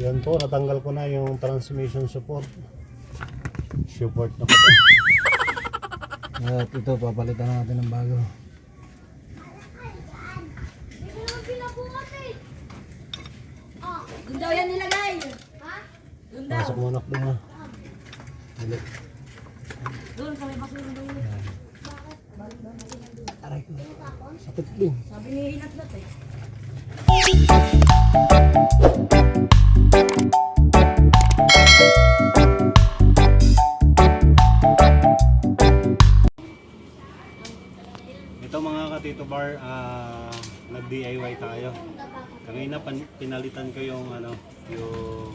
Yan po, natanggal ko na yung transmission support. Support na po. At ito, papalitan natin ng bago. Doon daw yan nilagay. Doon daw. Pasok mo anak doon ha. Dali. Doon sa may basura doon. Aray ko. Sakit din. Sabi ni Inat Lat eh. Ito mga katito bar, ah, nag-DIY tayo. Kanina pan, pinalitan ko yung ano, yung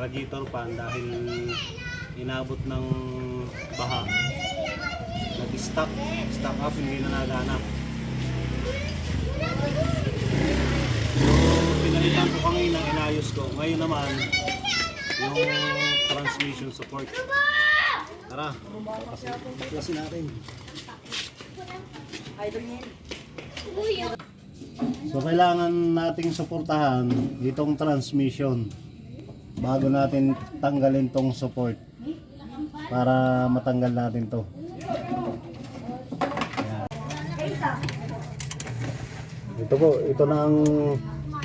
radiator fan dahil inabot ng baha. Nag-stuck, stuck up, hindi na naganap. Pinalitan ko kanina, inayos ko. Ngayon naman, yung transmission support. Tara, paklasin natin. So kailangan nating suportahan itong transmission bago natin tanggalin tong support para matanggal natin to. Ito po, ito na ang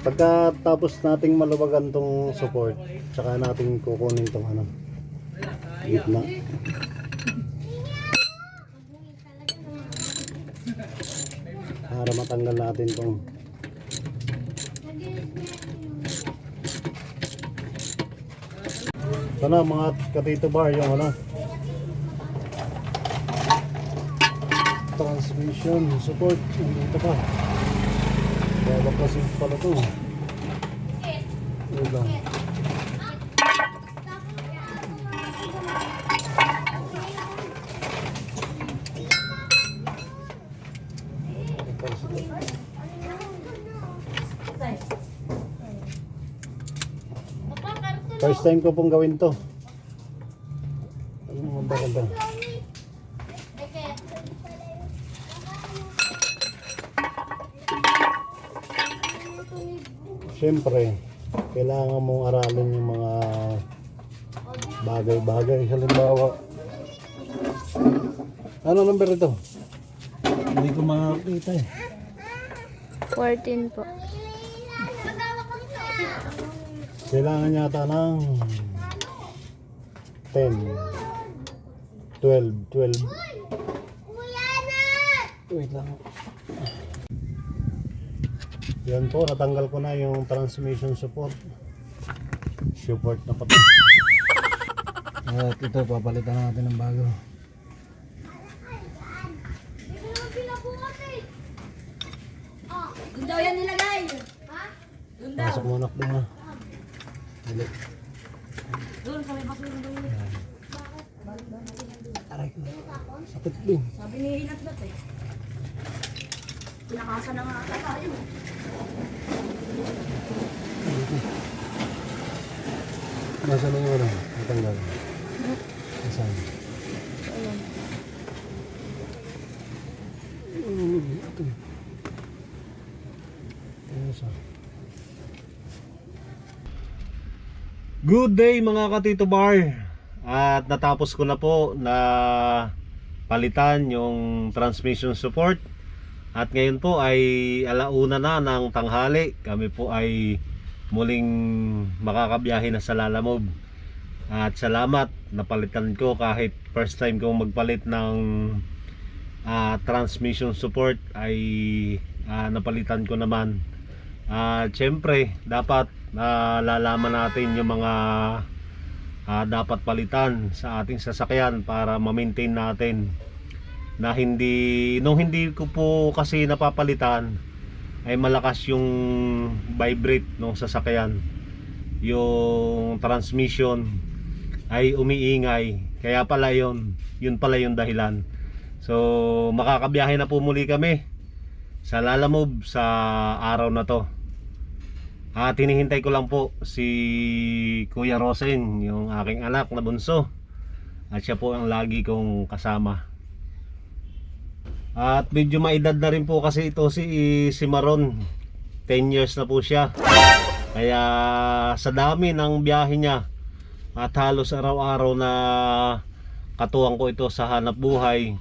pagkatapos nating maluwagan tong support, tsaka natin kukunin tong ano, gitna. para matanggal natin tong ito na mga katito bar yung ano transmission support dito pa kaya baklasin pala to yun lang First time ko pong gawin to. Ano mga baganda? Siyempre, kailangan mong aralin yung mga bagay-bagay. Halimbawa, ano number ito? Hindi ko makakita eh. 14 po. Kailangan yata ng 10, 12, 12. Wait lang. Yan po, natanggal ko na yung transmission support. Support na pati. At ito, papalitan natin ng bago. Doon daw yan nilagay. Doon daw. Pasok mo anak doon ha. Dali. Doon sa may basura doon. Aray ko. Sakit din. Sabi ni Inat Lat eh. Pinakasa na nga ata tayo. Nasaan na yung ano? Natanggal. Nasaan? Mm, ito. Ano? Good day mga katito bar At natapos ko na po na palitan yung transmission support At ngayon po ay alauna na ng tanghali. Kami po ay muling makakabiyahe na sa Lalamove. At salamat napalitan ko kahit first time kong magpalit ng ah, transmission support ay ah, napalitan ko naman. At syempre, dapat nalalaman natin yung mga ah, dapat palitan sa ating sasakyan para ma-maintain natin na hindi nung hindi ko po kasi napapalitan ay malakas yung vibrate ng sasakyan yung transmission ay umiingay kaya pala yun yun pala yung dahilan so makakabiyahe na po muli kami sa Lalamove sa araw na to at hinihintay ko lang po si Kuya Rosen, yung aking anak na bunso. At siya po ang lagi kong kasama. At medyo maedad na rin po kasi ito si si Maron. 10 years na po siya. Kaya sa dami ng biyahe niya at halos araw-araw na katuwang ko ito sa hanap buhay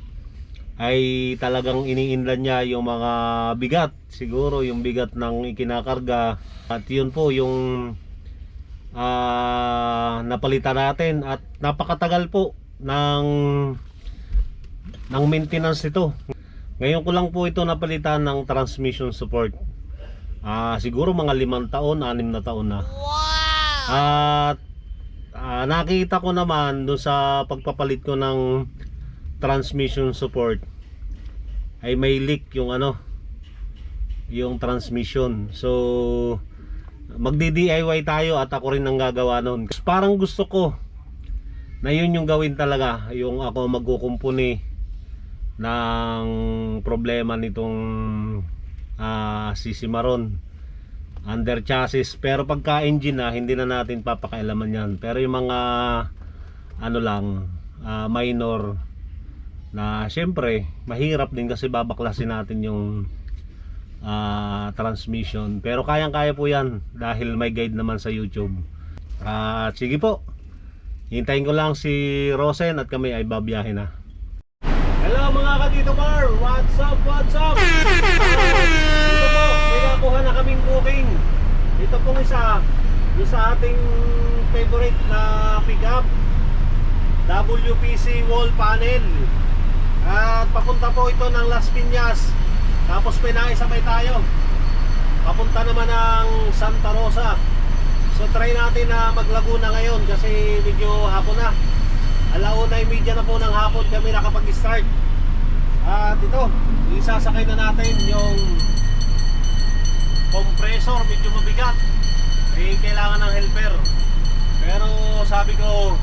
ay talagang iniinlan niya yung mga bigat siguro yung bigat ng ikinakarga at yun po yung ah, napalitan natin at napakatagal po ng ng maintenance ito ngayon ko lang po ito napalitan ng transmission support Ah, siguro mga limang taon, anim na taon na. At ah, nakita ko naman doon sa pagpapalit ko ng transmission support ay may leak yung ano yung transmission. So magdi-DIY tayo at ako rin ang gagawa noon. Parang gusto ko na yun yung gawin talaga, yung ako magkukumpuni ng problema nitong ah si Maron under chassis. Pero pagka engine na hindi na natin papakailaman yan. Pero yung mga ano lang ah, minor na syempre mahirap din kasi babaklasin natin yung ah, transmission. Pero kayang kaya po yan dahil may guide naman sa youtube. At sige po hintayin ko lang si Rosen at kami ay babiyahe na mga katito bar, what's up, what's up? Ito po, may nakuha na kaming booking. Ito pong isa, yung sa ating favorite na pickup. WPC wall panel. At papunta po ito ng Las Piñas. Tapos may naisabay tayo. Papunta naman ng Santa Rosa. So try natin na maglaguna ngayon kasi medyo hapon na. Alauna yung media na po ng hapon kami nakapag-start. At ito, isasakay na natin yung compressor, medyo mabigat. Eh, kailangan ng helper. Pero sabi ko,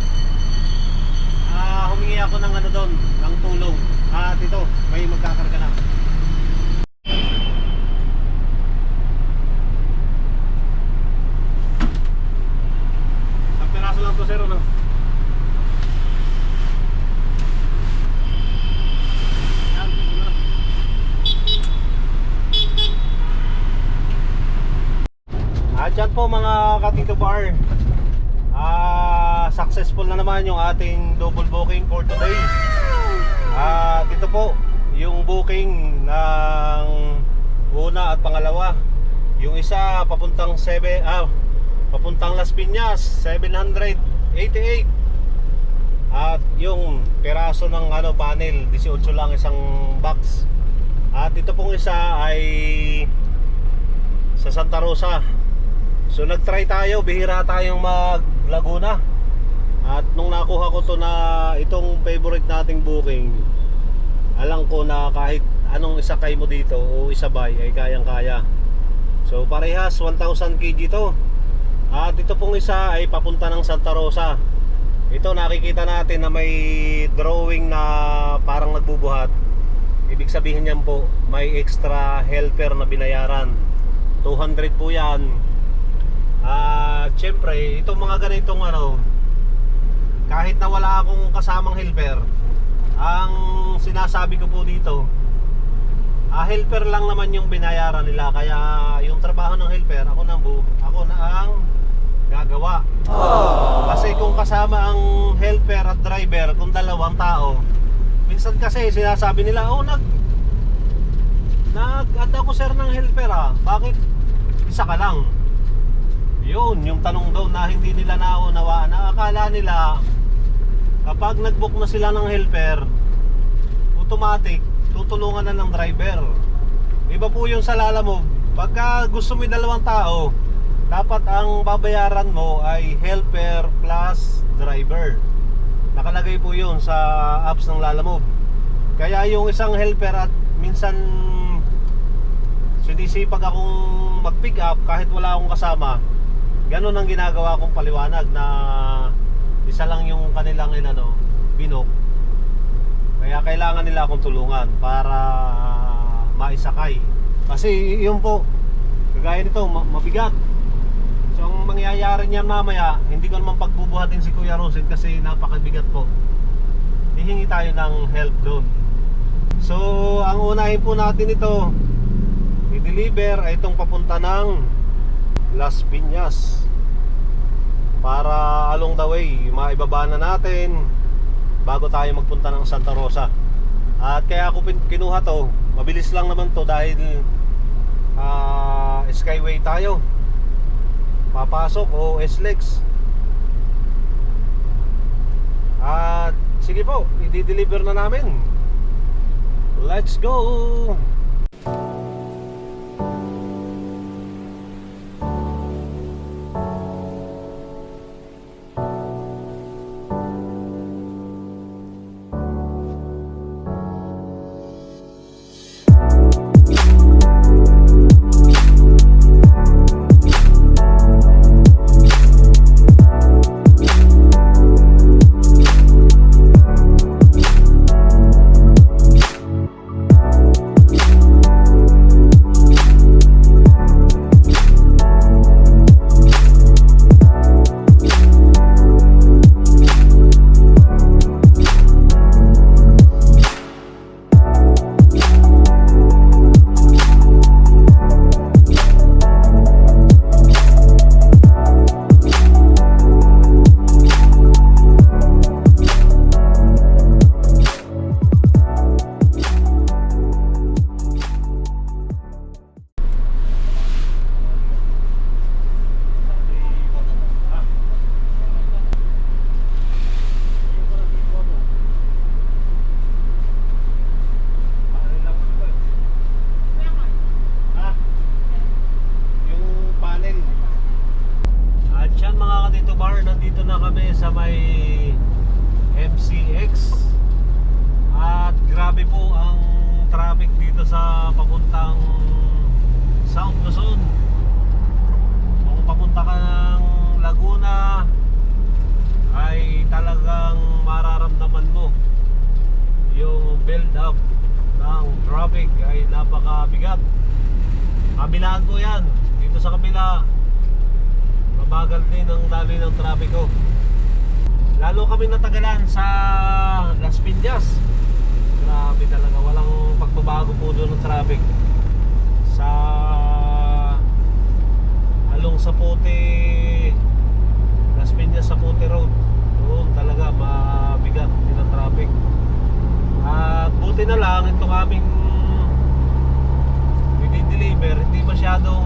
ah, humingi ako ng ano doon, ng tulong. At ito, may magkakarga na. Ang piraso lang to, sir, ano? Yan, ito na. At yan po mga katito bar ah Successful na naman yung ating double booking for today. At ito po Yung booking ng Una at pangalawa. Yung isa papuntang 7 ah, Papuntang Las Piñas 788 At yung peraso ng ano panel 18 lang isang box. At ito pong isa ay Sa Santa Rosa. So nagtry tayo, bihira tayong mag Laguna. At nung nakuha ko to na itong favorite nating booking, alam ko na kahit anong isakay mo dito o isabay ay kayang-kaya. So parehas 1000 kg to. At ito pong isa ay papunta ng Santa Rosa. Ito nakikita natin na may drawing na parang nagbubuhat. Ibig sabihin niyan po, may extra helper na binayaran. 200 po yan. At syempre, itong mga ganitong ano, kahit na wala akong kasamang helper, ang sinasabi ko po dito, ah, helper lang naman yung binayaran nila. Kaya yung trabaho ng helper, ako na bu, ako na ang gagawa. Kasi kung kasama ang helper at driver, kung dalawang tao, minsan kasi sinasabi nila, oh nag nag-add ako sir ng helper ah. Bakit isa ka lang? Yun, yung tanong daw na hindi nila naunawaan. Na akala nila kapag nag-book na sila ng helper, automatic tutulungan na ng driver. Iba po yung sa Lalamove. Pagka gusto mo yung dalawang tao, dapat ang babayaran mo ay helper plus driver. Nakalagay po yun sa apps ng Lalamove. Kaya yung isang helper at minsan sinisipag akong mag-pick up kahit wala akong kasama, ganun ang ginagawa kong paliwanag na isa lang yung kanilang inano, binok. Kaya kailangan nila akong tulungan para maisakay. Kasi yun po, kagaya nito, ma- mabigat. So ang mangyayari niyan mamaya, hindi ko naman pagbubuhatin si Kuya Rosen kasi napakabigat po. Hihingi tayo ng help doon. So ang unahin po natin ito, i-deliver ay itong papunta ng Las Piñas para along the way maibaba na natin bago tayo magpunta ng Santa Rosa. At kaya ako kinuha to. Mabilis lang naman to dahil ah, skyway tayo. Papasok o SLEX at sige po i-deliver na namin. Let's go sa may MCX. At grabe po ang traffic dito sa papuntang South Luzon. Kung papunta ka ng Laguna, ay talagang mararamdaman mo yung build up ng traffic ay napakabigat. Kabilaan po yan. Dito sa kabila, mabagal din ang daloy ng trapiko. Lalo kami natagalan sa Las Piñas. Grabe talaga, walang pagbabago po doon ng traffic. Sa along sa Pote Las Piñas sa Pote Road. Doon talaga mabigat din ang traffic. At buti na lang itong aming i-deliver, hindi masyadong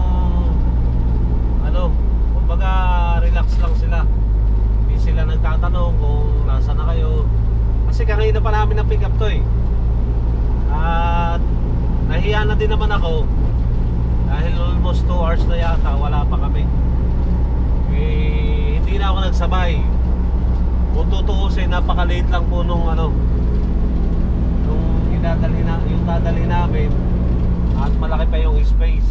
ano, kumbaga relax lang sila. Sila nagtatanong kung nasa na kayo. Kasi kanina pa namin ang pick up to eh. At nahiya na din naman ako dahil almost 2 hours na yata wala pa kami. Eh, hindi na ako nagsabay. Kung tutuusin, napaka-late lang po nung ano, nung idadali na, yung dadali namin at malaki pa yung space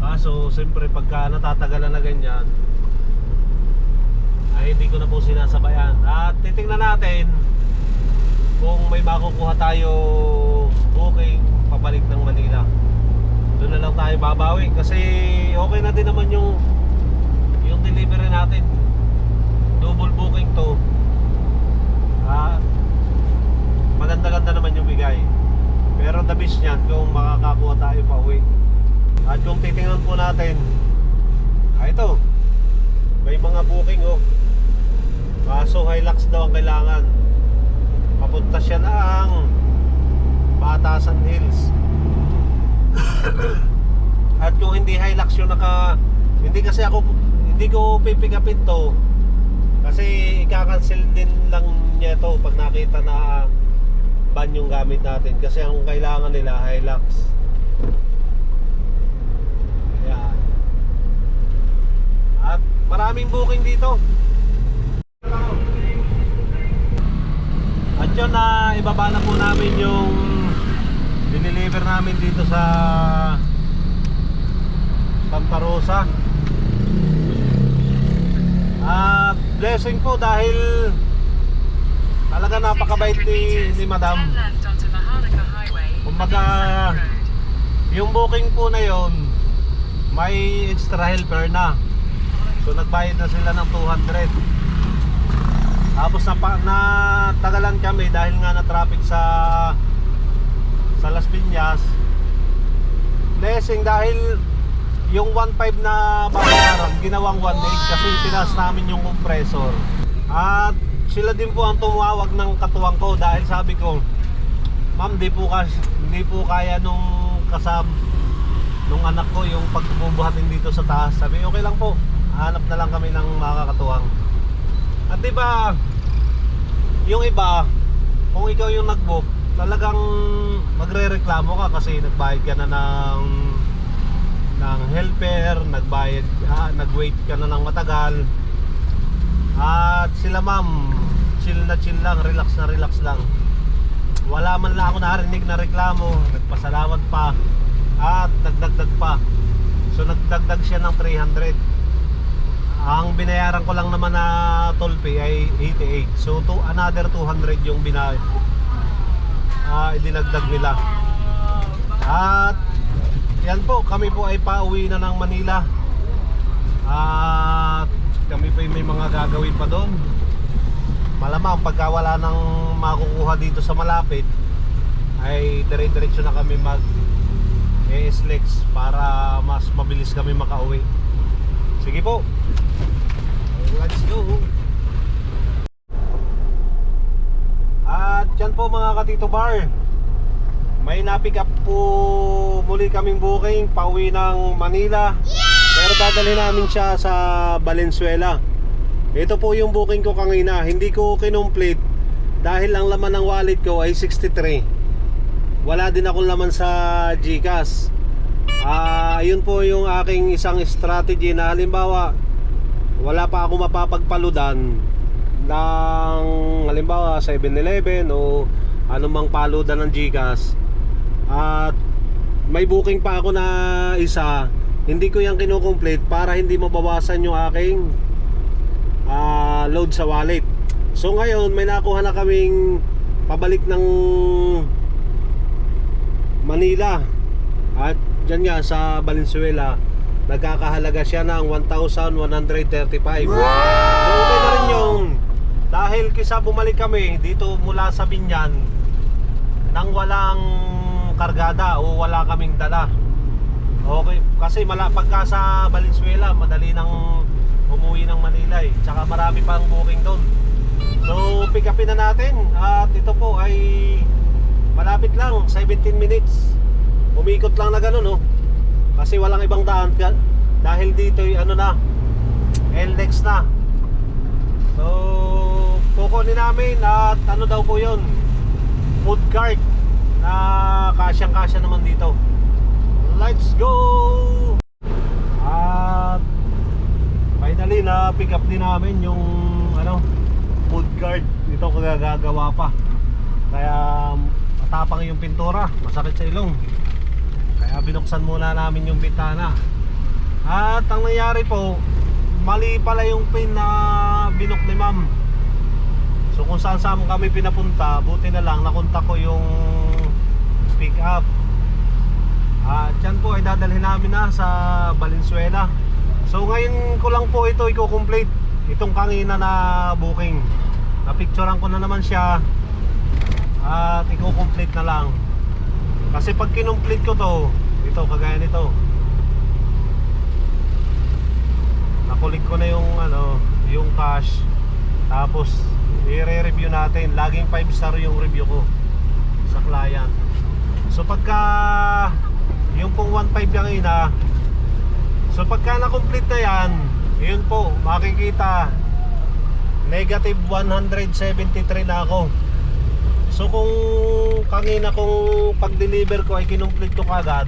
kaso siyempre pagka natatagalan na ganyan ay hindi ko na po sinasabayan at titingnan natin kung may makukuha tayo booking pabalik ng Manila doon na lang tayo babawi kasi okay na din naman yung yung delivery natin double booking to ah maganda-ganda naman yung bigay. Pero the best niyan kung makakakuha tayo pa uwi. At kung titingnan po natin, ah ito, may mga booking oh. Kaso Hilux daw ang kailangan. Papunta siya na ang Batasan Hills. At kung hindi Hilux yung naka, hindi kasi ako, hindi ko pipikapin to. Kasi ika-cancel din lang niya to pag nakita na ban yung gamit natin kasi ang kailangan nila Hilux Ayan. at maraming booking dito yun na ibaba na po namin yung dineliver namin dito sa Santa Rosa at blessing po dahil talaga napakabait ni, ni Madam Kumbaga, yung booking po na yon may extra helper na. So nagbayad na sila ng 200. Tapos na, na tagalan kami dahil nga na traffic sa sa Las Piñas. Blessing dahil yung 1.5 na babayaran, ginawang 1.8 kasi tinaas namin yung compressor. At sila din po ang tumawag ng katuwang ko dahil sabi ko, Ma'am, di po, kas, hindi po kaya nung kasab nung anak ko yung pagbubuhatin dito sa taas. Sabi, okay lang po. Hanap na lang kami ng makakatuwang. At di ba, yung iba, kung ikaw yung nag-book, talagang magre-reklamo ka kasi nagbayad ka na ng ng helper, nagbayad, ah, nag-wait ka na ng matagal. At sila ma'am, chill na chill lang, relax na relax lang. Wala man lang ako narinig na reklamo, nagpasalamat pa at nagdagdag pa. So nagdagdag siya ng 300. Ang binayaran ko lang naman na toll fee ay 88. So to another 200 yung binayad. Ah, idinagdag nila. At yan po, kami po ay pauwi na ng Manila. At kami po ay may mga gagawin pa doon. Malamang pagka wala nang makukuha dito sa malapit ay dire-diretso na kami mag ESLEX para mas mabilis kami makauwi. Sige po. Let's go. At yan po mga katito bar. May napick up po muli kaming booking pauwi ng Manila. Pero dadalhin namin siya sa Valenzuela. Ito po yung booking ko kanina. Hindi ko kinomplete dahil ang laman ng wallet ko ay 63. Wala din akong laman sa GCash. Ah, yun po yung aking isang strategy na halimbawa wala pa ako mapapagpaludan ng halimbawa 7-Eleven o anumang paludan ng GCash. At may booking pa ako na isa hindi ko yan kinukomplete para hindi mabawasan yung aking ah, load sa wallet. So ngayon may nakuha na kaming pabalik ng Manila. At dyan nga sa Valenzuela nagkakahalaga siya ng 1,135 so okay na rin yung dahil kisa bumalik kami dito mula sa Binyan nang walang kargada o wala kaming dala. Okay kasi mala, pagka sa Valenzuela madali nang umuwi ng Manila eh. Tsaka marami pang booking doon. So pick upin na natin at ito po ay malapit lang 17 minutes. Umikot lang na gano'n no kasi walang ibang daan dahil dito ay ano na LDEX na. So kukunin namin at ano daw po yun food cart na kasyang kasya naman dito. Let's go! At finally na pick up din namin yung ano food cart. Ito kagagawa pa. Kaya matapang yung pintura. Masakit sa ilong binuksan muna namin yung bitana at ang nangyari po mali pala yung pin na binok ni ma'am. So kung saan saan kami pinapunta buti na lang nakunta ko yung pick up. At yan po ay dadalhin namin na sa Valenzuela. So ngayon ko lang po ito i-complete itong kanina na booking. Napicturean ko na naman siya at i-complete na lang. Kasi pag kinomplete ko to ito kagaya nito. Nakulik ko na yung ano yung cash. Tapos i-review natin. Laging 5 star yung review ko sa client. So pagka yung pong 1.5 yung ina so pagka na-complete na yan yun po makikita negative 173 na ako. So kung kanina kung pag-deliver ko ay kinomplete ko kagad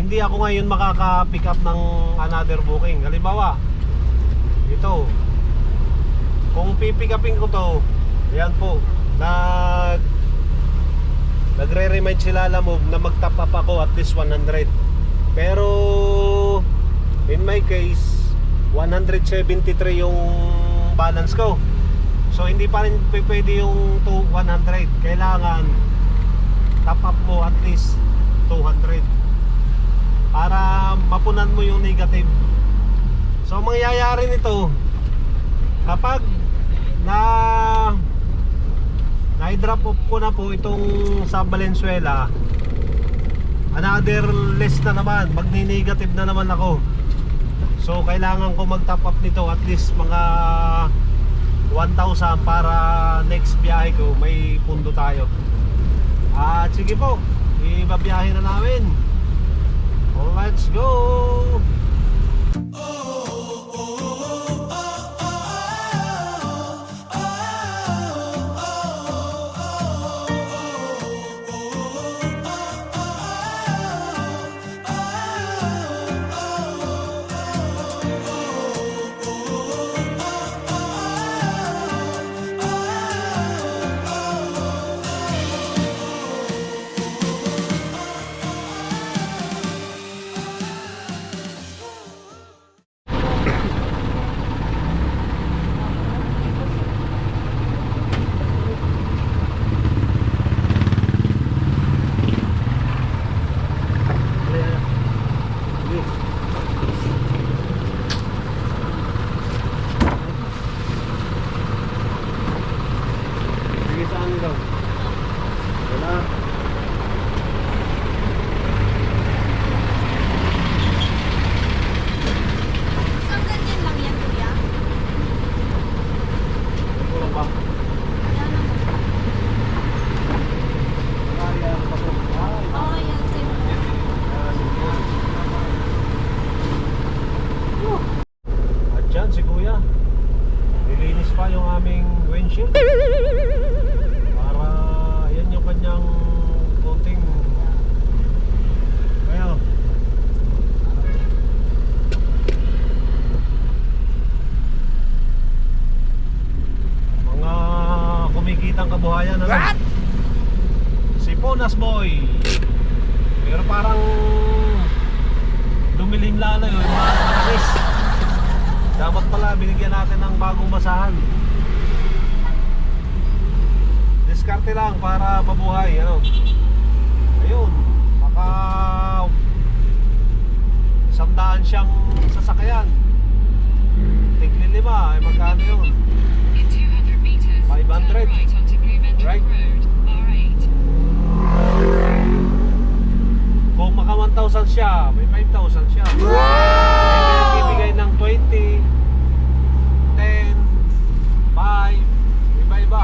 Hindi ako ngayon makaka-pick up ng another booking. Halimbawa Ito. Kung pipick upin ko to Ayan po Nag Nagre-remind sila alam mo na mag-top up ako at least 100 Pero In my case 173 yung balance ko. So hindi pa rin pwede yung to 100. Kailangan top up mo at least 200 para mapunan mo yung negative. So ang mangyayari nito kapag na na-drop off ko na po itong sa Valenzuela another list na naman, magni-negative na naman ako. So kailangan ko mag-top up nito at least mga 1,000 para next biyahe ko may pundo tayo. At sige po, ibabiyahe na namin. Let's go! Mabuhay, ano. Ayun, maka isang daan siyang sasakyan. Tigli lima, ay magkano yun? In 200 meters, 500. turn right onto Blumentritt Right. Road, R8. Kung maka 1,000 siya, may 5,000 siya. May bibigay ng 20, 10, 5, iba-iba.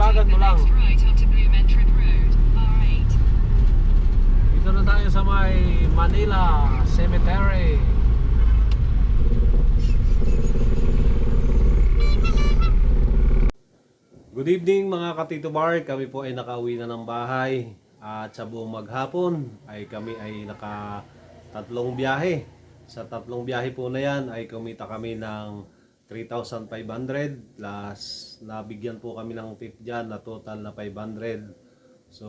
Sibagan mo lang. Next right onto Blumentritt Road, R8. Dito na tayo sa may Manila Cemetery. Good evening mga katito bar. Kami po ay nakauwi na ng bahay. At sa buong maghapon ay kami ay naka tatlong biyahe. Sa tatlong biyahe po na yan ay kumita kami ng 3,500 plus nabigyan po kami ng tip dyan na total na 500. So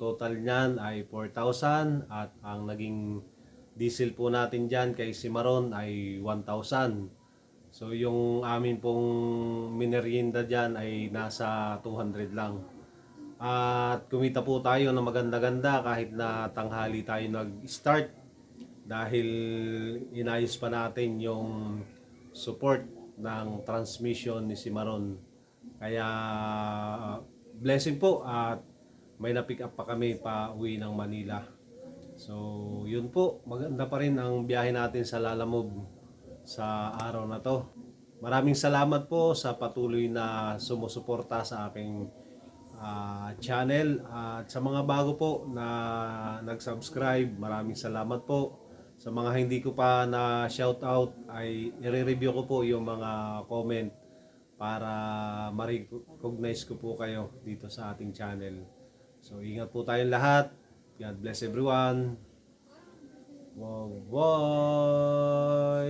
total niyan ay 4,000 at ang naging diesel po natin dyan kay Cimarron ay 1,000. So yung amin pong minerienda dyan ay nasa 200 lang. At kumita po tayo na maganda-ganda kahit na tanghali tayo nag-start dahil inayos pa natin yung support ng transmission ni Cimarron. Kaya blessing po at may na-pick up pa kami pa uwi ng Manila. So yun po, maganda pa rin ang biyahe natin sa Lalamove sa araw na to. Maraming salamat po sa patuloy na sumusuporta sa aking ah, channel at sa mga bago po na nag-subscribe, maraming salamat po. Sa mga hindi ko pa na shoutout ay i-review ko po yung mga comment para ma-recognize ko po kayo dito sa ating channel. So ingat po tayong lahat. God bless everyone. Wow, bye!